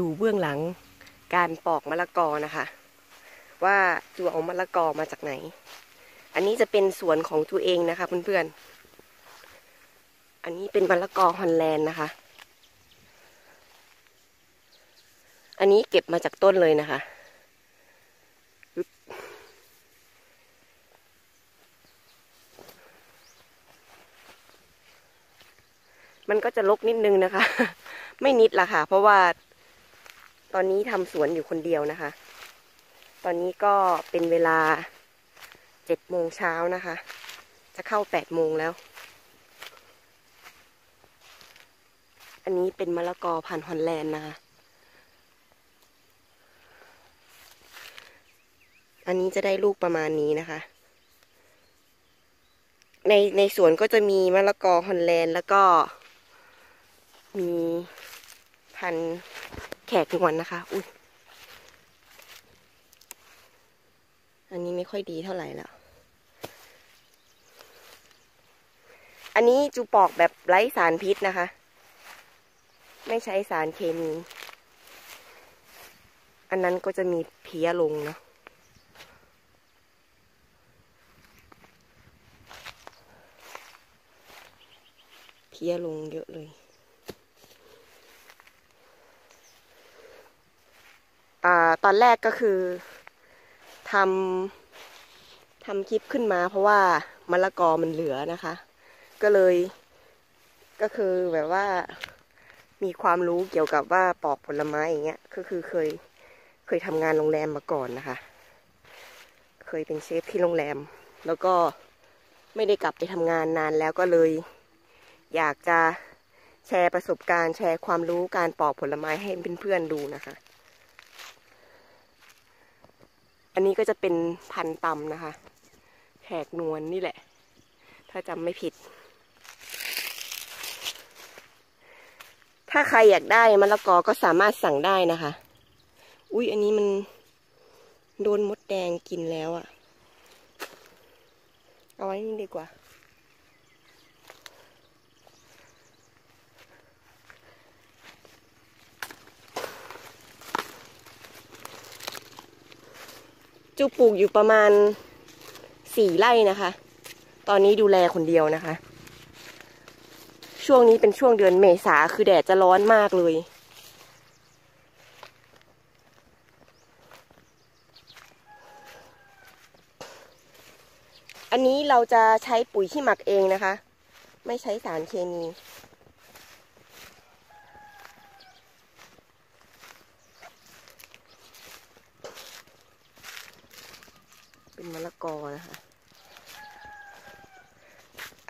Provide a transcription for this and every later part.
ดูเบื้องหลังการปอกมะละกอนะคะ ว่าจูเอามะละกอมาจากไหน อันนี้จะเป็นสวนของจูเองนะคะเพื่อนๆ อันนี้เป็นมะละกอฮอลแลนด์นะคะ อันนี้เก็บมาจากต้นเลยนะคะ มันก็จะลกนิดนึงนะคะ ไม่นิดละค่ะ เพราะว่า ตอนนี้ทำสวนอยู่คนเดียวนะคะ ตอนนี้ก็เป็นเวลาเจ็ดโมงเช้านะคะ จะเข้าแปดโมงแล้ว อันนี้เป็นมะละกอพันธุ์ฮอลแลนด์นะคะ อันนี้จะได้ลูกประมาณนี้นะคะ ในในสวนก็จะมีมะละกอฮอลแลนด์แล้วก็มีพันธุ์ ขกงวนนะคะ อุ้ยอันนี้ไม่ค่อยดีเท่าไหร่แล้ว อันนี้จูปอกแบบไร้สารพิษนะคะ ไม่ใช้สารเคมี อันนั้นก็จะมีเพี้ยลงเนาะเพี้ยลงเยอะเลย อ่า ตอนแรกก็คือทำทำคลิปขึ้นมา เพราะว่ามะละกอมันเหลือนะคะ ก็เลยก็คือแบบว่ามีความรู้เกี่ยวกับว่าปอกผลไม้อย่างเงี้ยก็คือเคยเคยทำงานโรงแรมมาก่อนนะคะ เคยเป็นเชฟที่โรงแรม แล้วก็ไม่ได้กลับไปทำงานนานแล้วก็เลย อยากจะแชร์ประสบการณ์ แชร์ความรู้การปอกผลไม้ให้เพื่อนๆดูนะคะ อันนี้ก็จะเป็นพันตำนะคะ แขกนวลนนี่แหละ ถ้าจำไม่ผิด ถ้าใครอยากได้มะละกอก็สามารถสั่งได้นะคะ อุ้ยอันนี้มันโดนมดแดงกินแล้วอะเอาไว้นี่ดีกว่า จูปลูกอยู่ประมาณสี่ไร่นะคะ ตอนนี้ดูแลคนเดียวนะคะ ช่วงนี้เป็นช่วงเดือนเมษาคือแดดจะร้อนมากเลย อันนี้เราจะใช้ปุ๋ยที่หมักเองนะคะ ไม่ใช้สารเคมี เป็นมะละกอนะคะ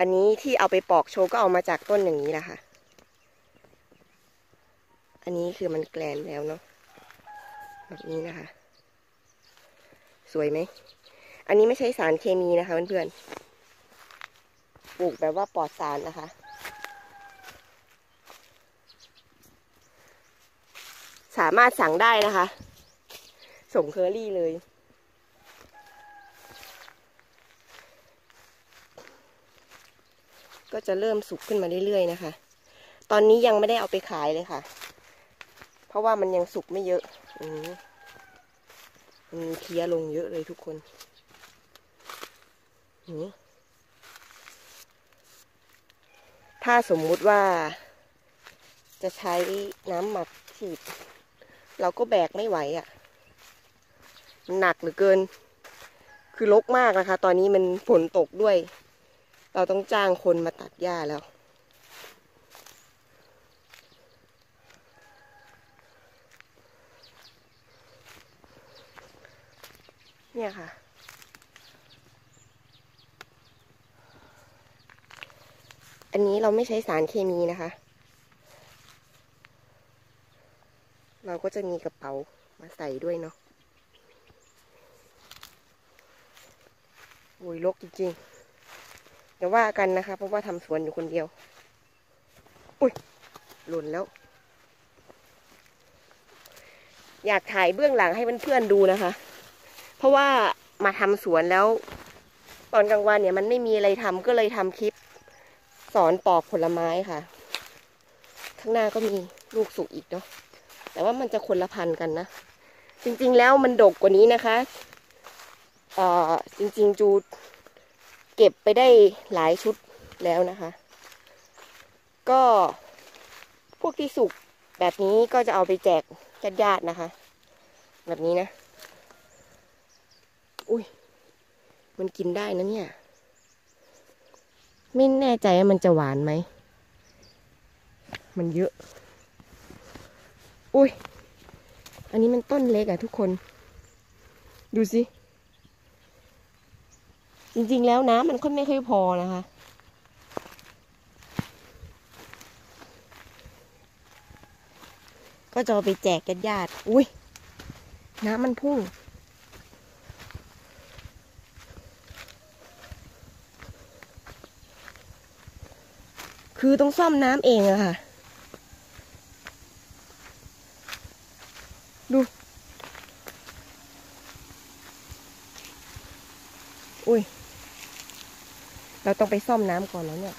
อันนี้ที่เอาไปปอกโชว์ก็เอามาจากต้นอย่างนี้นะค่ะ อันนี้คือมันแกลนแล้วเนาะแบบนี้นะคะ สวยไหม อันนี้ไม่ใช่สารเคมีนะคะเพื่อนๆ ปลูกแบบว่าปลอดสารนะคะ สามารถสั่งได้นะคะ ส่งเคอรี่เลย ก็จะเริ่มสุกขึ้นมาเรื่อยๆนะคะ ตอนนี้ยังไม่ได้เอาไปขายเลยค่ะ เพราะว่ามันยังสุกไม่เยอะอืมันเพี้ยลงเยอะเลยทุกคนนี่ถ้าสมมุติว่า จะใช้น้ำหมักฉีด เราก็แบกไม่ไหวอะ่ะ หนักเหลือเกิน คือลกมากนะคะ ตอนนี้มันฝนตกด้วย เราต้องจ้างคนมาตัดหญ้าแล้ว เนี่ยค่ะ อันนี้เราไม่ใช้สารเคมีนะคะ เราก็จะมีกระเป๋ามาใส่ด้วยเนาะโอ้ยลกจริงๆ อย่าว่ากันนะคะ เพราะว่าทำสวนอยู่คนเดียว อุ้ยหล่นแล้ว อยากถ่ายเบื้องหลังให้เพื่อนๆดูนะคะ เพราะว่ามาทำสวนแล้ว ตอนกลางวันเนี่ยมันไม่มีอะไรทำก็เลยทำคลิป สอนปอกผลไม้ค่ะ ข้างหน้าก็มีลูกสุกอีกเนาะแต่ว่ามันจะคนละพันธุ์กันนะ จริงๆแล้วมันดกกว่านี้นะคะ เอ่อจริง ๆ จู เก็บไปได้หลายชุดแล้วนะคะ ก็พวกที่สุกแบบนี้ก็จะเอาไปแจกญาติๆนะคะ แบบนี้นะ อุ้ย มันกินได้นะเนี่ย ไม่แน่ใจว่ามันจะหวานไหม มันเยอะ อุ้ย อันนี้มันต้นเล็กอะทุกคน ดูสิ จริง ๆ แล้วน้ำมันค่อยไม่ค่อยพอนะคะ ก็จะไปแจกญาติอุ้ยน้ำมันพุ่ง คือต้องซ่อมน้ำเองอะค่ะ ดู อุ้ย เราต้องไปซ่อมน้ำก่อนแล้วเนี่ย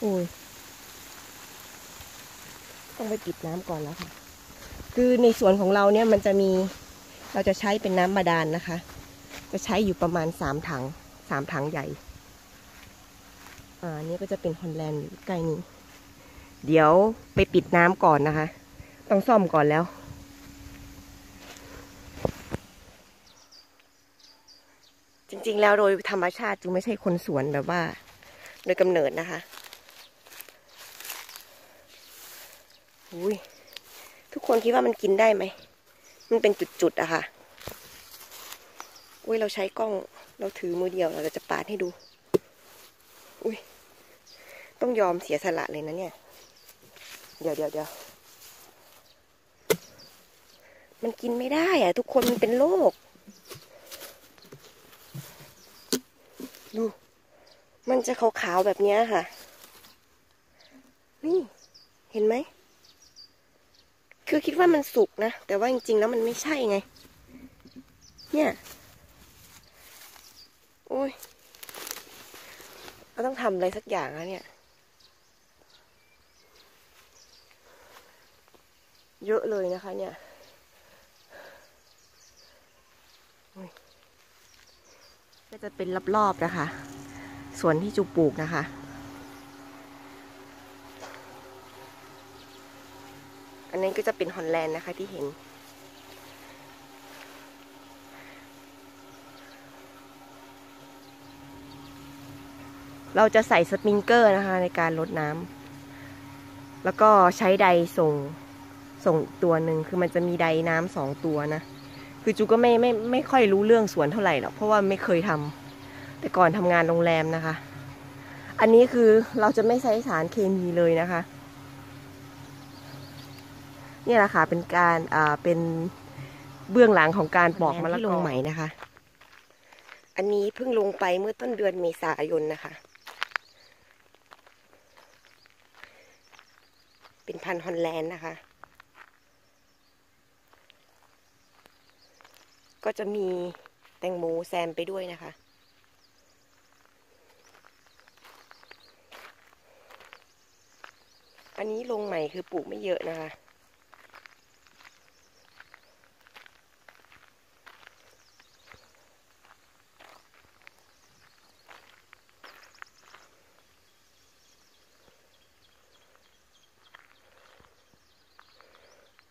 โอ้ยต้องไปปิดน้ำก่อนแล้วค่ะ คือในสวนของเราเนี่ยมันจะมีเราจะใช้เป็นน้ำบาดาลนนะคะ จะใช้อยู่ประมาณสามถังสามถังใหญ่ อ่านี่ก็จะเป็นฮอลแลนด์ใกล้นี้ เดี๋ยวไปปิดน้ำก่อนนะคะ ต้องซ่อมก่อนแล้ว จริง ๆ แล้วโดยธรรมชาติจูไม่ใช่คนสวนแบบว่า โดยกำเนิดนะคะอุ้ยทุกคนคิดว่ามันกินได้ไหม มันเป็นจุดๆอะค่ะ อุ้ยเราใช้กล้องเราถือมือเดียวเราจะปาดให้ดู อุ้ยต้องยอมเสียสละเลยนะเนี่ย เดี๋ยวเดี๋ยวเดี๋ยวมันกินไม่ได้อะทุกคนมันเป็นโรค ดู มันจะขาวๆแบบนี้ค่ะ นี่ เห็นไหม คือคิดว่ามันสุกนะ แต่ว่าจริง ๆ แล้วมันไม่ใช่ไง เนี่ย โอ้ยเราต้องทำอะไรสักอย่างแล้วเนี่ย เยอะเลยนะคะเนี่ยโอ้ย ก็จะเป็นรอบๆนะคะส่วนที่จูปลูกนะคะ อันนี้ก็จะเป็นฮอลแลนด์นะคะที่เห็น เราจะใส่สปริงเกอร์นะคะในการลดน้ำแล้วก็ใช้ไดส่งส่งตัวหนึ่งคือมันจะมีไดน้ำสองตัวนะ คือจูก็ไม่ไม่ไม่ค่อยรู้เรื่องสวนเท่าไหร่หรอกเพราะว่าไม่เคยทำแต่ก่อนทำงานโรงแรมนะคะ อันนี้คือเราจะไม่ใช้สารเคมีเลยนะคะเนี่ยแหละค่ะเป็นการอ่าเป็นเบื้องหลังของการปอกมะละกอลงใหม่นะคะ อันนี้เพิ่งลงไปเมื่อต้นเดือนเมษายนนะคะ เป็นพันธุ์ฮอลแลนด์นะคะ ก็จะมีแตงโมแซมไปด้วยนะคะ อันนี้ลงใหม่คือปลูกไม่เยอะนะคะ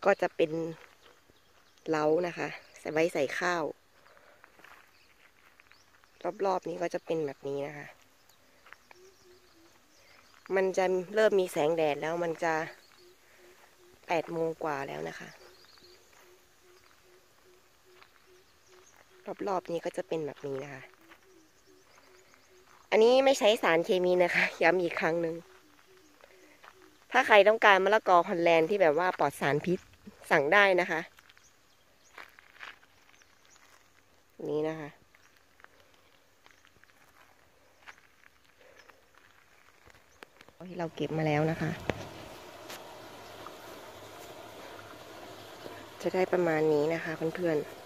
ก็จะเป็นเล้านะคะ ไว้ใส่ข้าว รอบๆนี้ก็จะเป็นแบบนี้นะคะ มันจะเริ่มมีแสงแดดแล้วมันจะแปดโมงกว่าแล้วนะคะ รอบๆนี้ก็จะเป็นแบบนี้นะคะ อันนี้ไม่ใช้สารเคมีนะคะ ย้ำอีกครั้งหนึ่งถ้าใครต้องการมะละกอฮอลแลนด์ที่แบบว่าปลอดสารพิษสั่งได้นะคะ นี้นะคะ ที่เราเก็บมาแล้วนะคะ จะได้ประมาณนี้นะคะเพื่อนๆ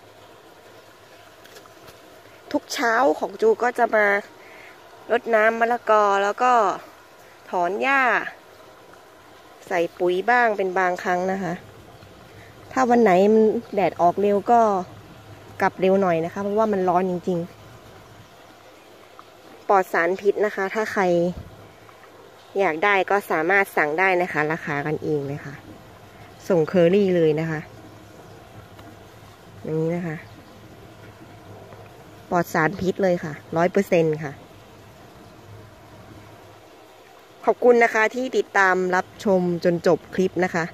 ทุกเช้าของจูก็จะมารดน้ำมะละกอแล้วก็ถอนหญ้า ใส่ปุ๋ยบ้างเป็นบางครั้งนะคะ ถ้าวันไหนมันแดดออกเร็วก็ กลับเร็วหน่อยนะคะ เพราะว่ามันร้อนจริง ๆ ปลอดสารพิษนะคะ ถ้าใครอยากได้ก็สามารถสั่งได้นะคะ ราคากันเองเลยค่ะ ส่งเคอรี่เลยนะคะอย่างนี้นะคะ ปลอดสารพิษเลยค่ะ ร้อยเปอร์เซ็นค่ะ ขอบคุณนะคะที่ติดตามรับชมจนจบคลิปนะคะ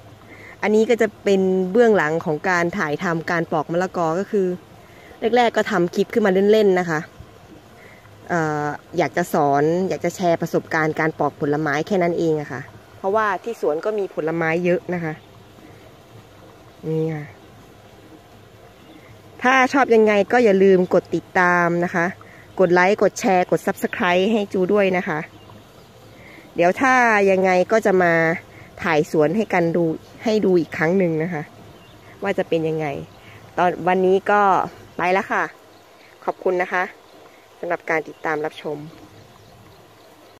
อันนี้ก็จะเป็นเบื้องหลังของการถ่ายทำการปอกมะละกอก็คือ แรกๆก็ทำคลิปขึ้นมาเล่นๆนะคะออยากจะสอนอยากจะแชร์ประสบการณ์การปอกผลไม้แค่นั้นเองอะคะ่ะ เพราะว่าที่สวนก็มีผลไม้เยอะนะคะ นี่ค่ะ ถ้าชอบยังไงก็อย่าลืมกดติดตามนะคะ กดไลค์ กดแชร์ กด Subscribe ให้จูด้วยนะคะ เดี๋ยวถ้ายังไงก็จะมาถ่ายสวนให้กันดูให้ดูอีกครั้งหนึ่งนะคะ ว่าจะเป็นยังไง ตอนวันนี้ก็ ไปแล้วค่ะ ขอบคุณนะคะสำหรับการติดตามรับชม